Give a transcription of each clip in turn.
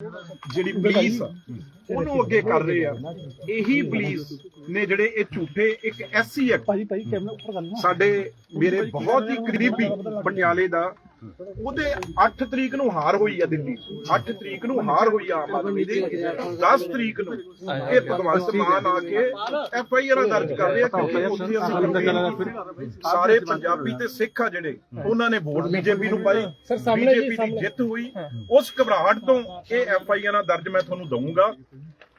ਜਿਹੜੀ ਪੁਲਿਸ ਉਹਨੂੰ ਅੱਗੇ ਕਰ ਰਹੇ ਆ। ਇਹੀ ਪੁਲਿਸ ਨੇ ਜਿਹੜੇ ਇਹ ਝੂਠੇ ਇੱਕ ਐਸਸੀ ਐਕਟ ਸਾਡੇ ਮੇਰੇ ਬਹੁਤ ਹੀ ਕਰੀਬੀ ਪਟਿਆਲੇ ਦਾ ਉਹਦੇ 8 ਤਰੀਕ ਨੂੰ ਹਾਰ ਹੋਈ ਆ ਦਿੱਲੀ। 8 ਤਰੀਕ ਨੂੰ ਹਾਰ ਹੋਈ ਆ ਆਮ ਆਦਮੀ ਦੀ। 10 ਤਰੀਕ ਨੂੰ ਇਹ ਭਗਵੰਤ ਮਾਨ ਆ ਕੇ ਐਫ ਆਈ ਆਰ ਦਰਜ ਕਰ ਰਹੇ ਆ ਕਿਉਂਕਿ ਉੱਥੇ ਅਸੀਂ ਸਾਰੇ ਪੰਜਾਬੀ ਤੇ ਸਿੱਖ ਆ ਜਿਹੜੇ ਉਹਨਾਂ ਨੇ ਵੋਟ ਬੀਜੇਪੀ ਨੂੰ ਜੀ, ਬੀਜੇਪੀ ਦੀ। ਜਿੱਤ ਹੋਈ। ਉਸ ਘਬਰਾਹਟ ਤੋਂ ਇਹ ਐਫ ਆਈ ਆਰ ਦਰਜ ਮੈਂ ਤੁਹਾਨੂੰ ਦਊਂਗਾ।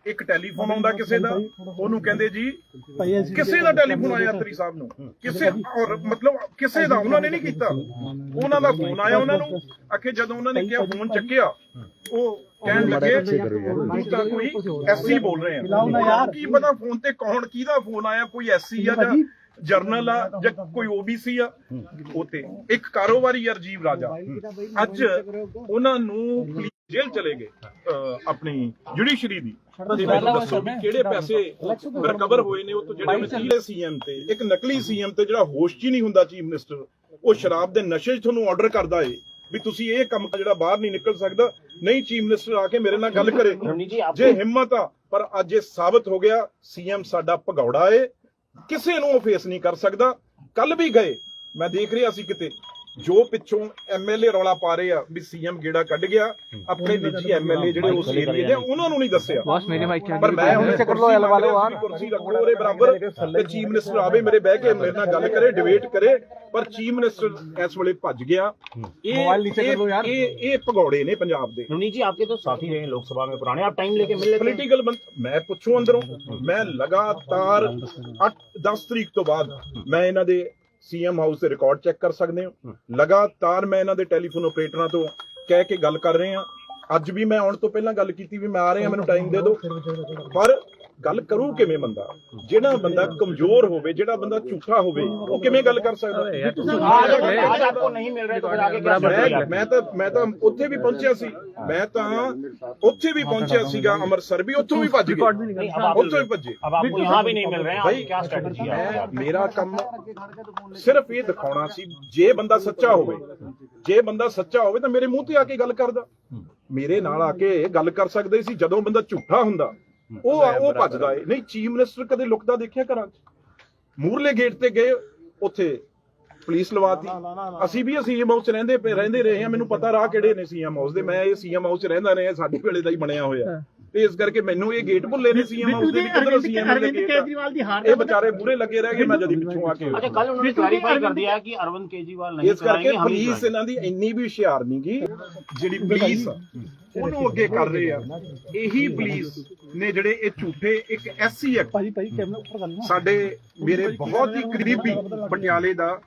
ਇੱਕ ਟੈਲੀਫੋਨ ਆਉਂਦਾ ਕਿਸੇ ਦਾ, ਉਹਨੂੰ ਕਹਿੰਦੇ ਜੀ, ਕਿਸੇ ਦਾ ਟੈਲੀਫੋਨ ਆਇਆ ਤਰੀ ਸਾਹਿਬ ਨੂੰ। ਕਿਸੇ ਔਰ ਮਤਲਬ ਕਿਸੇ ਦਾ, ਉਹਨਾਂ ਨੇ ਨਹੀਂ ਕੀਤਾ। ਉਹਨਾਂ ਦਾ ਫੋਨ ਆਇਆ ਉਹਨਾਂ ਨੂੰ, ਆਖੇ ਜਦੋਂ ਉਹਨਾਂ ਨੇ ਕਿਹਾ ਫੋਨ ਚੱਕਿਆ, ਉਹ ਕਹਿਣ ਲੱਗੇ, ਤੂੰ ਤਾਂ ਕੋਈ ਐਸਸੀ ਬੋਲ ਰਹੇ ਆ ਕੀ ਪਤਾ ਫੋਨ ਤੇ ਕੌਣ, ਕਿਹਦਾ ਫੋਨ ਆਇਆ, ਕੋਈ ਐਸਸੀ ਆ ਜਾਂ ਜਰਨਲ ਆ ਜਾਂ ਕੋਈ ਓਬੀਸੀ ਆ ਉਤੇ ਇੱਕ ਕਾਰੋਬਾਰੀ ਆ ਰਾਜੀਵ ਰਾਜਾ। ਅੱਜ ਉਹਨਾਂ ਨੂੰ ਜੇਲ੍ਹ ਚਲੇ ਗਏ ਆਪਣੀ ਜੁਡੀਸ਼ਰੀ ਦੀ। ਤੇ ਮੈਨੂੰ ਦੱਸੋ ਵੀ ਕਿਹੜੇ ਪੈਸੇ ਰਿਕਵਰ ਹੋਏ ਨੇ ਉਹ ਤੋਂ ਜਿਹੜੇ ਸੀਐਮ ਤੇ ਇੱਕ ਨਕਲੀ ਸੀਐਮ ਤੇ ਜਿਹੜਾ ਹੋਸ਼ 'ਚ ਹੀ ਨਹੀਂ ਹੁੰਦਾ ਚੀਫ ਮਿਨਿਸਟਰ ਉਹ ਸ਼ਰਾਬ ਦੇ ਨਸ਼ੇ 'ਚ ਤੁਹਾਨੂੰ ਆਰਡਰ ਕਰਦਾ ਏ ਵੀ ਤੁਸੀਂ ਇਹ ਕੰਮ ਜਿਹੜਾ ਬਾਹਰ ਨਹੀਂ ਨਿਕਲ ਸਕਦਾ ਨਹੀਂ ਚੀਫ ਮਿਨਿਸਟਰ ਆ ਕੇ ਮੇਰੇ ਨਾਲ ਗੱਲ ਕਰੇ। ਜੇ ਹਿੰਮਤ ਆ ਪਰ ਅੱਜ ਇਹ ਸਾਬਤ ਹੋ ਗਿਆ ਸੀਐਮ ਸਾਡਾ ਭਗੌੜਾ ਏ। ਕਿਸੇ ਨੂੰ ਉਹ ਫੇਸ ਨਹੀਂ ਕਰ ਸਕਦਾ। ਕੱਲ ਵੀ ਗਏ, ਮੈਂ ਦੇਖ ਰਿਹਾ ਸੀ ਕਿਤੇ। ਜੋ ਪਿੱਛੋਂ ਐਮਐਲਏ ਰੌਲਾ ਪਾ ਰਹੇ ਆ ਵੀ ਸੀਐਮ ਗੇੜਾ ਕੱਢ ਗਿਆ ਆਪਣੇ ਨਿੱਜੀ ਐਮਐਲਏ ਜਿਹੜੇ ਉਸ ਏਰੀਏ ਦੇ ਉਹਨਾਂ ਨੂੰ ਨਹੀਂ ਦੱਸਿਆ। ਬਸ ਮੇਰੇ ਮਾਈਕ ਤੇ ਪਰ ਮੈਂ ਉਹਨੇ ਚੱਕਰ ਲੋ ਲਵਾ ਲਓ ਆ ਕੁਰਸੀ ਰੱਖੋ ਉਹਦੇ ਬਰਾਬਰ ਤੇ ਚੀਫ ਮਿਨਿਸਟਰ ਆਵੇ ਮੇਰੇ ਬਹਿ ਕੇ ਮੇਰੇ ਨਾਲ ਗੱਲ ਕਰੇ ਡਿਬੇਟ ਕਰੇ ਪਰ ਚੀਫ ਮਿਨਿਸਟਰ ਇਸ ਵੇਲੇ ਭੱਜ ਗਿਆ। ਇਹ ਇਹ ਇਹ ਭਗੌੜੇ ਨੇ ਪੰਜਾਬ ਦੇ। ਨਵਨੀਤ ਜੀ ਆਪਕੇ ਤਾਂ ਸਾਥੀ ਰਹੇ ਲੋਕ ਸਭਾ ਮੇ ਪੁਰਾਣੇ ਆਪ ਟਾਈਮ ਲੈ ਕੇ ਮਿਲ ਪੋਲੀਟੀਕਲ ਮੈਂ ਪੁੱਛੂ ਅੰਦਰੋਂ ਮੈਂ ਲਗਾਤਾਰ 8 10 ਤਰੀਕ ਤੋਂ ਬਾਅਦ ਮੈਂ ਇਹਨਾਂ ਦੇ ਸੀਐਮ ਹਾਊਸ ਦੇ ਰਿਕਾਰਡ ਚੈੱਕ ਕਰ ਸਕਦੇ ਹਾਂ। ਲਗਾਤਾਰ ਮੈਂ ਇਹਨਾਂ ਦੇ ਟੈਲੀਫੋਨ ਆਪਰੇਟਰਾਂ ਤੋਂ ਕਹਿ ਕੇ ਗੱਲ ਕਰ ਰਹੇ। ਹਾਂ ਅੱਜ ਵੀ ਮੈਂ ਆਉਣ ਤੋਂ ਪਹਿਲਾਂ ਗੱਲ ਕੀਤੀ ਵੀ ਮੈਂ ਆ ਰਿਹਾ ਮੈਨੂੰ ਟਾਈਮ ਦੇ ਦਿਓ। ਪਰ ਗੱਲ ਕਰੂ ਕਿਵੇਂ ਬੰਦਾ? ਜਿਹੜਾ ਬੰਦਾ ਕਮਜ਼ੋਰ ਹੋਵੇ ਜਿਹੜਾ ਬੰਦਾ ਝੂਠਾ ਹੋਵੇ ਉਹ ਕਿਵੇਂ ਗੱਲ ਕਰ ਸਕਦਾ? ਮੈਂ ਤਾਂ ਮੈਂ ਤਾਂ ਉੱਥੇ ਵੀ ਪਹੁੰਚਿਆ ਸੀ। ਮੈਂ ਤਾਂ ਉੱਥੇ ਵੀ ਪਹੁੰਚਿਆ ਸੀਗਾ ਅੰਮ੍ਰਿਤਸਰ ਵੀ ਉੱਥੋਂ ਵੀ ਭੱਜ ਗਏ ਉੱਥੋਂ ਵੀ ਭੱਜੇ। ਵੀ ਯਹਾਂ ਵੀ ਨਹੀਂ ਮਿਲ ਰਹੇ ਭਾਈ ਕੀ ਸਟ੍ਰੈਟਜੀ ਹੈ ਮੇਰਾ ਕੰਮ ਸਿਰਫ ਇਹ ਦਿਖਾਉਣਾ ਸੀ ਜੇ ਬੰਦਾ ਸੱਚਾ ਹੋਵੇ ਜੇ ਬੰਦਾ ਸੱਚਾ ਹੋਵੇ ਤਾਂ ਮੇਰੇ ਮੂੰਹ ਤੇ ਆ ਕੇ ਗੱਲ ਕਰਦਾ। ਮੇਰੇ ਨਾਲ ਆ ਕੇ ਗੱਲ ਕਰ ਸਕਦੇ ਸੀ ਜਦੋਂ ਬੰਦਾ ਝੂਠਾ ਹੁੰਦਾ। ਉਹ ਉਹ ਭੱਜਦਾ ਏ। ਨਹੀਂ ਚੀਫ ਮਿਨਿਸਟਰ ਕਦੇ ਲੁਕਦਾ ਦੇਖਿਆ ਘਰਾਂ 'ਚ? ਮੂਰਲੇ ਗੇਟ ਤੇ ਗਏ ਉੱਥੇ ਪੁਲਿਸ ਲਵਾਤੀ ਅਸੀਂ ਵੀ ਸੀਐਮ ਹਾਊਸ 'ਚ ਰਹਿੰਦੇ ਰਹਿੰਦੇ ਰਹੇ ਹਾਂ। ਮੈਨੂੰ ਪਤਾ ਰਾਹ ਕਿਹੜੇ ਨੇ ਸੀਐਮ ਹਾਊਸ ਦੇ। ਮੈਂ ਇਹ ਸੀਐਮ ਹਾਊਸ 'ਚ ਰਹਿੰਦਾ ਰਿਹਾ ਸਾਡੇ ਵੇਲੇ ਦਾ ਹੀ ਬਣਿਆ ਹੋਇਆ। ਤੇ ਇਸ ਕਰਕੇ ਮੈਨੂੰ ਇਹ ਗੇਟ ਭੁੱਲੇ ਨੇ ਸੀਐਮ ਹਾਊਸ ਦੇ ਵਿੱਚ ਕਿਧਰੋਂ ਸੀਐਮ ਦੇ ਗੇਟ ਕੇਜਰੀਵਾਲ ਦੀ ਹਾਰ ਇਹ ਵਿਚਾਰੇ ਬੂਰੇ ਲੱਗੇ ਰਹਿ ਗਏ ਮੈਂ ਜਦੀ ਪਿੱਛੋਂ ਆ ਕੇ ਅੱਛਾ ਕੱਲ ਉਹਨਾਂ ਨੇ ਕਲੈਰੀਫਾਈ ਕਰ ਦਿਆ ਕਿ ਅਰਵਿੰਦ ਕੇਜਰੀਵਾਲ ਨਹੀਂ ਇਸ ਕਰਕੇ ਪੁਲਿਸ ਇਹਨਾਂ ਦੀ ਇੰਨੀ ਵੀ ਹੁਸ਼ਿਆਰ ਨਹੀਂ ਗਈ ਜਿਹੜੀ ਪੁਲਿਸ ਉਹਨੂੰ ਅੱਗੇ ਕਰ ਰਹੇ ਆ। ਇਹੀ ਪੁਲਿਸ ਨੇ ਜਿਹੜੇ ਇਹ ਝੂਠੇ ਇੱਕ ਐਸਸੀ ਐਕਟ ਸਾਡੇ ਮੇਰੇ ਬਹੁਤ ਹੀ ਕਰੀਬੀ ਪਟਿਆਲੇ ਦਾ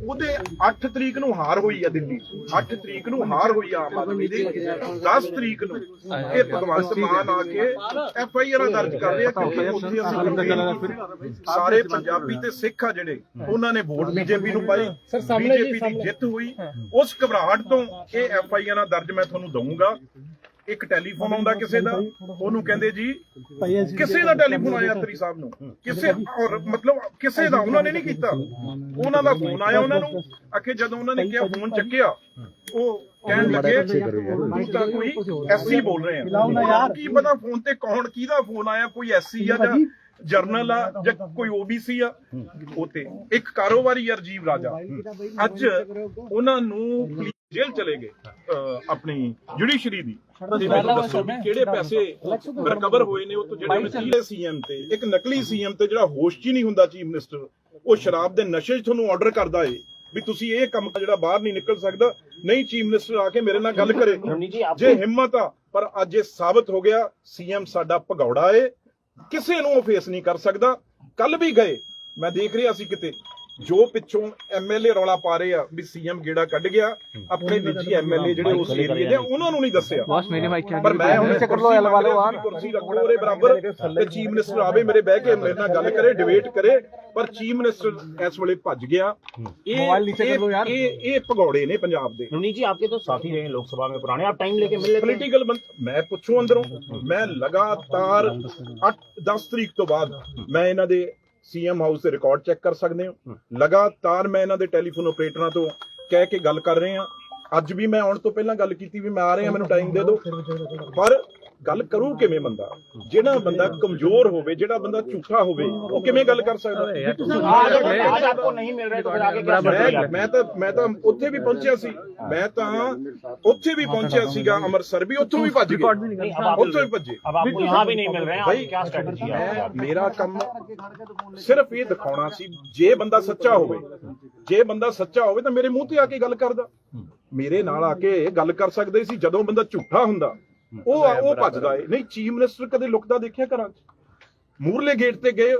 ਉਹਦੇ 8 ਤਰੀਕ ਨੂੰ ਹਾਰ ਹੋਈ ਆ ਦਿੱਲੀ। 8 ਤਰੀਕ ਨੂੰ ਹਾਰ ਹੋਈ ਆ ਆਮ ਆਦਮੀ ਦੀ। 10 ਤਰੀਕ ਨੂੰ ਇਹ ਭਗਵੰਤ ਮਾਨ ਆ ਕੇ ਐਫ ਆਈ ਆਰ ਦਰਜ ਕਰ ਰਹੇ ਆ ਕਿਉਂਕਿ ਉੱਥੇ ਅਸੀਂ ਸਾਰੇ ਪੰਜਾਬੀ ਤੇ ਸਿੱਖ ਆ ਜਿਹੜੇ ਉਹਨਾਂ ਨੇ ਵੋਟ ਬੀਜੇਪੀ ਨੂੰ ਜੀ, ਬੀਜੇਪੀ ਦੀ। ਜਿੱਤ ਹੋਈ। ਉਸ ਘਬਰਾਹਟ ਤੋਂ ਇਹ ਐਫ ਆਈ ਆਰ ਦਰਜ ਮੈਂ ਤੁਹਾਨੂੰ ਦਊਂਗਾ। ਇੱਕ ਟੈਲੀਫੋਨ ਆਉਂਦਾ ਕਿਸੇ ਦਾ ਉਹਨੂੰ ਕਹਿੰਦੇ ਜੀ ਕਿਸੇ ਦਾ ਟੈਲੀਫੋਨ ਆਇਆ ਤਰੀ ਸਾਹਿਬ ਨੂੰ? ਕਿਸੇ ਔਰ ਮਤਲਬ ਕਿਸੇ ਦਾ ਉਹਨਾਂ ਨੇ ਨਹੀਂ ਕੀਤਾ। ਉਹਨਾਂ ਦਾ ਫੋਨ ਆਇਆ ਉਹਨਾਂ ਨੂੰ। ਆਖੇ ਜਦੋਂ ਉਹਨਾਂ ਨੇ ਕਿਹਾ ਫੋਨ ਚੱਕਿਆ ਉਹ ਕਹਿਣ ਲੱਗੇ ਤੂੰ ਤਾਂ ਕੋਈ ਐਸਸੀ ਬੋਲ ਰਹੇ ਯਾਰ। ਕੀ ਪਤਾ ਫੋਨ ਤੇ ਕੌਣ ਕਿਹਦਾ ਫੋਨ ਆਇਆ ਕੋਈ ਐਸਸੀ ਆ ਜਾਂ ਜਰਨਲ ਆ ਜਾਂ ਕੋਈ ਓਬੀਸੀ ਆ ਉਤੇ ਇੱਕ ਕਾਰੋਬਾਰੀ ਆ ਰਾਜੀਵ ਰਾਜਾ। ਅੱਜ ਉਹਨਾਂ ਨੂੰ ਜੇਲ੍ਹ ਚਲੇ ਗਏ ਆਪਣੀ ਜੁਡੀਸ਼ਰੀ ਦੀ। ਕਿਹੜੇ ਪੈਸੇ ਰਿਕਵਰ ਹੋਏ ਨੇ ਉਹ ਤੋਂ ਜਿਹੜੇ ਨਕਲੀ ਸੀਐਮ ਤੇ ਇੱਕ ਨਕਲੀ ਸੀਐਮ ਤੇ ਜਿਹੜਾ ਹੋਸ਼ ਹੀ ਨਹੀਂ ਹੁੰਦਾ ਚੀਫ ਮਿਨਿਸਟਰ ਉਹ ਸ਼ਰਾਬ ਦੇ ਨਸ਼ੇ ਤੁਹਾਨੂੰ ਆਰਡਰ ਕਰਦਾ ਏ ਵੀ ਤੁਸੀਂ ਇਹ ਕੰਮ ਜਿਹੜਾ ਬਾਹਰ ਨਹੀਂ ਨਿਕਲ ਸਕਦਾ ਨਹੀਂ ਚੀਫ ਮਿਨਿਸਟਰ ਆ ਕੇ ਮੇਰੇ ਨਾਲ ਗੱਲ ਕਰੇ। ਜੇ ਹਿੰਮਤ ਆ ਪਰ ਅੱਜ ਇਹ ਸਾਬਤ ਹੋ ਗਿਆ ਸੀ ਐਮ ਸਾਡਾ ਭਗੌੜਾ ਏ ਕਿਸੇ ਨੂੰ ਉਹ ਫੇਸ ਨਹੀਂ ਕਰ ਸਕਦਾ। ਕੱਲ ਵੀ ਗਏ ਮੈਂ ਦੇਖ ਰਿਹਾ ਸੀ ਕਿਤੇ ਜੋ ਪਿੱਛੋਂ ਐਮਐਲਏ ਰੌਲਾ ਪਾ ਰਹੇ ਆ ਵੀ ਸੀਐਮ ਗੇੜਾ ਕੱਢ ਗਿਆ ਆਪਣੇ ਨਿੱਜੀ ਐਮਐਲਏ ਜਿਹੜੇ ਉਸ ਏਰੀਏ ਦੇ ਉਹਨਾਂ ਨੂੰ ਨਹੀਂ ਦੱਸਿਆ। ਬਸ ਮੇਰੇ ਮਾਈਕ ਪਰ ਮੈਂ ਹੁਣ ਚੱਕਰ ਲੋ ਐਲ ਵਾਲੇ ਆਨ ਕੁਰਸੀ ਰੱਖੋ ਉਹਦੇ ਬਰਾਬਰ ਤੇ ਚੀਫ ਮਿਨਿਸਟਰ ਆਵੇ ਮੇਰੇ ਬਹਿ ਕੇ ਮੇਰੇ ਨਾਲ ਗੱਲ ਕਰੇ ਡਿਬੇਟ ਕਰੇ ਪਰ ਚੀਫ ਮਿਨਿਸਟਰ ਇਸ ਵੇਲੇ ਭੱਜ ਗਿਆ। ਇਹ ਇਹ ਇਹ ਭਗੌੜੇ ਨੇ ਪੰਜਾਬ ਦੇ। ਨਵਨੀ ਜੀ ਆਪਕੇ ਤਾਂ ਸਾਥੀ ਰਹੇ ਲੋਕ ਸਭਾ ਮੇ ਪੁਰਾਣੇ ਆਪ ਟਾਈਮ ਲੈ ਕੇ ਮਿਲ ਪੋਲੀਟੀਕਲ ਮੈਂ ਪੁੱਛੂ ਅੰਦਰੋਂ ਮੈਂ ਲਗਾਤਾਰ 8 10 ਤਰੀਕ ਤੋਂ ਬਾਅਦ ਮੈਂ ਇਹਨਾਂ ਦੇ ਸੀਐਮ ਹਾਊਸ ਦੇ ਰਿਕਾਰਡ ਚੈੱਕ ਕਰ ਸਕਦੇ ਹੋ। ਲਗਾਤਾਰ ਮੈਂ ਇਹਨਾਂ ਦੇ ਟੈਲੀਫੋਨ ਆਪਰੇਟਰਾਂ ਤੋਂ ਕਹਿ ਕੇ ਗੱਲ ਕਰ ਰਹੇ ਹਾਂ। ਅੱਜ ਵੀ ਮੈਂ ਆਉਣ ਤੋਂ ਪਹਿਲਾਂ ਗੱਲ ਕੀਤੀ ਵੀ ਮੈਂ ਆ ਰਿਹਾ, ਮੈਨੂੰ ਟਾਈਮ ਦੇ ਦਿਓ। ਪਰ ਗੱਲ ਕਰੂ ਕਿਵੇਂ ਬੰਦਾ ਜਿਹੜਾ ਬੰਦਾ ਕਮਜ਼ੋਰ ਹੋਵੇ ਜਿਹੜਾ ਬੰਦਾ ਝੂਠਾ ਹੋਵੇ ਉਹ ਕਿਵੇਂ ਗੱਲ ਕਰ ਸਕਦਾ आज आज आपको नहीं मिल रहे तो फिर आगे क्या ਮੈਂ strategy है? ਮੈਂ ਤਾਂ ਮੈਂ ਤਾਂ ਉੱਥੇ ਵੀ ਪਹੁੰਚਿਆ ਸੀ ਮੈਂ ਤਾਂ ਉੱਥੇ ਵੀ ਪਹੁੰਚਿਆ ਸੀਗਾ ਅੰਮ੍ਰਿਤਸਰ ਵੀ ਉੱਥੋਂ ਵੀ ਭੱਜ ਗਏ नहीं, अब आप ਉੱਥੋਂ ਵੀ ਭੱਜੇ अब आपको यहाँ भी नहीं मिल रहे हैं भाई, आगे क्या स्ट्रेटजी है ਮੈਂ ਮੇਰਾ ਕੰਮ ਸਿਰਫ ਇਹ ਦਿਖਾਉਣਾ ਸੀ ਜੇ ਬੰਦਾ ਸੱਚਾ ਹੋਵੇ ਜੇ ਬੰਦਾ ਸੱਚਾ ਹੋਵੇ ਤਾਂ ਮੇਰੇ ਮੂੰਹ ਤੇ ਆ ਕੇ ਗੱਲ ਕਰਦਾ ਮੇਰੇ ਨਾਲ ਆ ਕੇ ਗੱਲ ਕਰ ਸਕਦੇ ਸੀ ਜਦੋਂ ਬੰਦਾ ਝੂਠਾ ਹੁੰਦਾ ਉਹ ਉਹ ਭੱਜਦਾ ਏ। ਨਹੀਂ ਚੀਫ ਮਿਨਿਸਟਰ ਕਦੇ ਲੁਕਦਾ ਦੇਖਿਆ ਘਰਾਂ 'ਚ? ਮੂਰਲੇ ਗੇਟ ਤੇ ਗਏ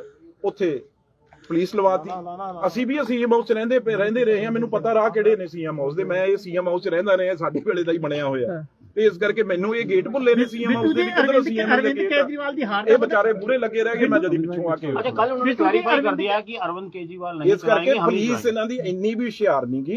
ਉੱਥੇ ਪੁਲਿਸ ਲਵਾਤੀ। ਅਸੀਂ ਵੀ ਸੀਐਮ ਹਾਊਸ ਰਹਿੰਦੇ ਪਏ ਰਹਿੰਦੇ ਰਹੇ ਹਾਂ। ਮੈਨੂੰ ਪਤਾ ਰਾਹ ਕਿਹੜੇ ਨੇ ਸੀਐਮ ਹਾਊਸ ਦੇ। ਮੈਂ ਇਹ ਸੀਐਮ ਹਾਊਸ ਰਹਿੰਦਾ ਰਿਹਾ ਸਾਡੇ ਵੇਲੇ ਦਾ ਹੀ ਬਣਿਆ ਹੋਇਆ। ਤੇ ਇਸ ਕਰਕੇ ਮੈਨੂੰ ਇਹ ਗੇਟ ਭੁੱਲੇ ਨੇ ਸੀਐਮ ਹਾਊਸ ਦੇ ਵੀ ਕਦਰ ਸੀਐਮ ਦੇ ਕੇਜਰੀਵਾਲ ਦੀ ਹਾਰ ਇਹ ਵਿਚਾਰੇ ਬੁਰੇ ਲੱਗੇ ਰਹਿ ਗਏ ਮੈਂ ਜਦੀ ਪਿੱਛੋਂ ਆ ਕੇ ਅੱਛਾ ਕੱਲ ਉਹਨਾਂ ਨੇ ਕਲੈਰੀਫਾਈ ਕਰ ਦਿਆ ਕਿ ਅਰਵਿੰਦ ਕੇਜਰੀਵਾਲ ਨਹੀਂ ਇਸ ਕਰਕੇ ਪੁਲਿਸ ਇਹਨਾਂ ਦੀ ਇੰਨੀ ਵੀ ਹੁਸ਼ਿਆਰ ਨਹੀਂ ਗਈ